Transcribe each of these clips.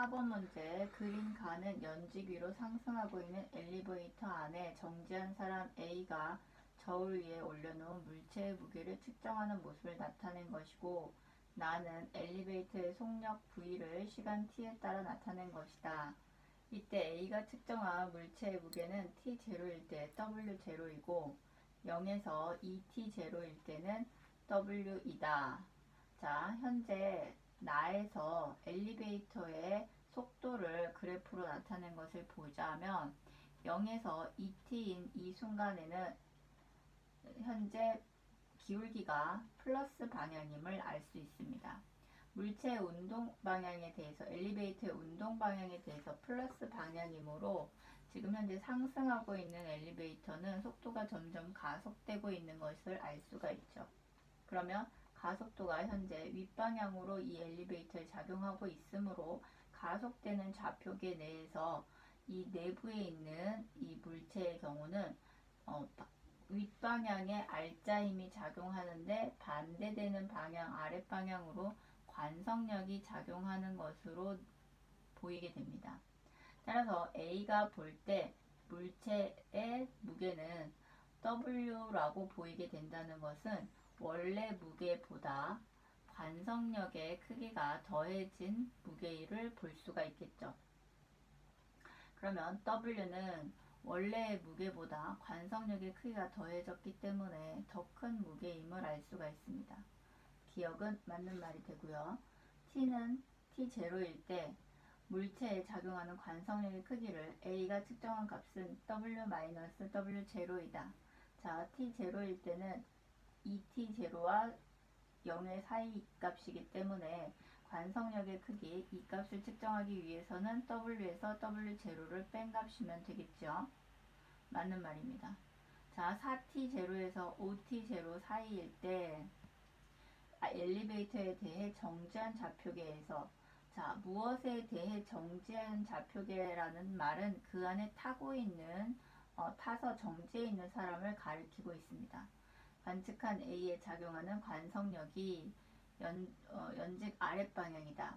4번 문제 그린 가는 연직 위로 상승하고 있는 엘리베이터 안에 정지한 사람 A가 저울 위에 올려놓은 물체의 무게를 측정하는 모습을 나타낸 것이고 나는 엘리베이터의 속력 V를 시간 t에 따라 나타낸 것이다. 이때 A가 측정한 물체의 무게는 T0일 때 W0이고 0에서 2T0일 때는 W이다. 자, 현재 나에서 엘리베이터의 속도를 그래프로 나타낸 것을 보자면 0에서 2t인 이 순간에는 현재 기울기가 플러스 방향임을 알 수 있습니다. 물체의 운동 방향에 대해서 엘리베이터의 운동 방향에 대해서 플러스 방향이므로 지금 현재 상승하고 있는 엘리베이터는 속도가 점점 가속되고 있는 것을 알 수가 있죠. 그러면 가속도가 현재 윗방향으로 이 엘리베이터에 작용하고 있으므로 가속되는 좌표계 내에서 이 내부에 있는 이 물체의 경우는 어, 윗방향에 알자 힘이 작용하는데 반대되는 방향 아랫방향으로 관성력이 작용하는 것으로 보이게 됩니다. 따라서 A가 볼 때 물체의 무게는 W라고 보이게 된다는 것은 원래 무게보다 관성력의 크기가 더해진 무게를 볼 수가 있겠죠. 그러면 W는 원래의 무게보다 관성력의 크기가 더해졌기 때문에 더 큰 무게임을 알 수가 있습니다. 기억은 맞는 말이 되고요. T는 T0일 때 물체에 작용하는 관성력의 크기를 A가 측정한 값은 W-W0이다. 자, T0일 때는 2T0와 0의 사이 값이기 때문에 관성력의 크기 이 값을 측정하기 위해서는 W에서 W0를 뺀 값이면 되겠죠. 맞는 말입니다. 자, 4T0에서 5T0 사이일 때 아, 엘리베이터에 대해 정지한 좌표계에서 자, 무엇에 대해 정지한 좌표계라는 말은 그 안에 타고 있는 어, 타서 정지해 있는 사람을 가리키고 있습니다. 관측한 A에 작용하는 관성력이 연, 어, 연직 아랫방향이다.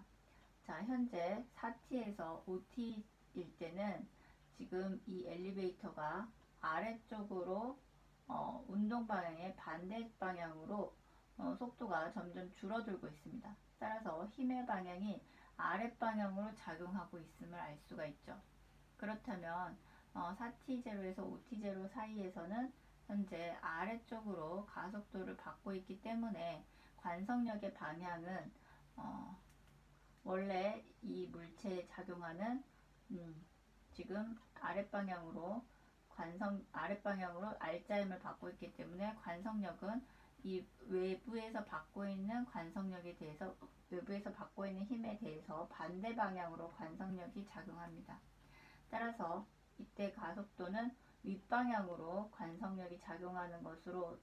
자, 현재 4T에서 5T일 때는 지금 이 엘리베이터가 아래쪽으로 어, 운동 방향의 반대 방향으로 어, 속도가 점점 줄어들고 있습니다. 따라서 힘의 방향이 아랫방향으로 작용하고 있음을 알 수가 있죠. 그렇다면 어, 4T0에서 5T0 사이에서는 현재 아래쪽으로 가속도를 받고 있기 때문에 관성력의 방향은 어, 원래 이 물체에 작용하는 음, 지금 아랫방향으로 관성 아랫방향으로 알자임을 받고 있기 때문에 관성력은 이 외부에서 받고 있는 관성력에 대해서 외부에서 받고 있는 힘에 대해서 반대 방향으로 관성력이 작용합니다. 따라서 이때 가속도는 윗방향으로 관성력이 작용하는 것으로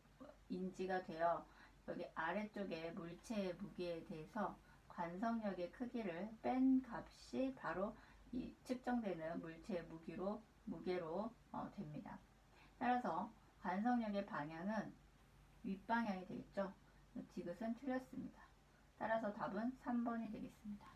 인지가 되어 여기 아래쪽에 물체의 무게에 대해서 관성력의 크기를 뺀 값이 바로 이 측정되는 물체의 무게로 무게로 어, 됩니다. 따라서 관성력의 방향은 윗방향이 되겠죠. 디귿은 틀렸습니다. 따라서 답은 3번이 되겠습니다.